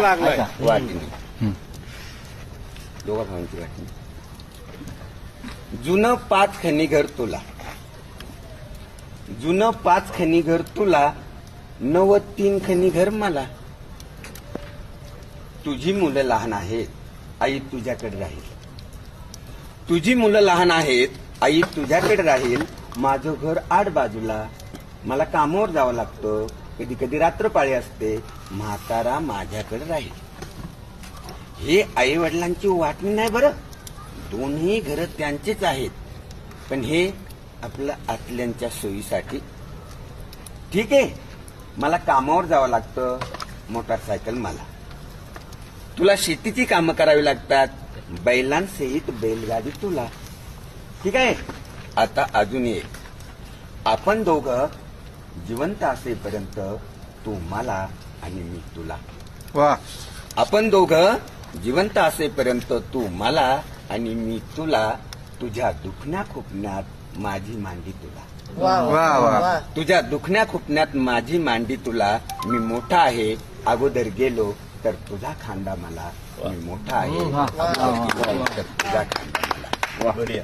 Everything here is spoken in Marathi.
लागलाय. दोघा भावांची जुनं पाच खनी घर तुला. जुनं पाच खनी घर तुला नव तीन खनी घर मला. तुझी मुलं लहान आहेत आई तुझ्याकडे राहील. तुझी मुलं लहान आहेत आई तुझ्याकडे राहील. माझं घर आड बाजूला. मला कामावर जावं लागतं. कधी कधी रात्रपाळी असते. म्हातारा माझ्याकडे राहील. हे आई वडिलांची वाटणी नाही बरं. दोन्ही घर त्यांचेच आहेत. पण हे आपल्या आतल्यांच्या सोयीसाठी. ठीक आहे. मला कामावर जावं लागतं. मोटारसायकल मला. तुला शेतीची कामं करावी लागतात. बैलांसहित बैलगाडी तुला. ठीक आहे. आता अजून एक. आपण दोघं जिवंत असेपर्यंत तू मला आणि मी तुला. वा. आपण दोघं जिवंत असेपर्यंत तू मला आणि मी तुला तुझ्या दुखण्या खुपण्यात माझी मांडी तुला. वा वा तुझ्या दुखण्या खुपण्यात माझी मांडी तुला. मी मोठा आहे. अगोदर गेलो तर तुझा खांदा मला. मी मोठा आहे. तुझा खांदा मला.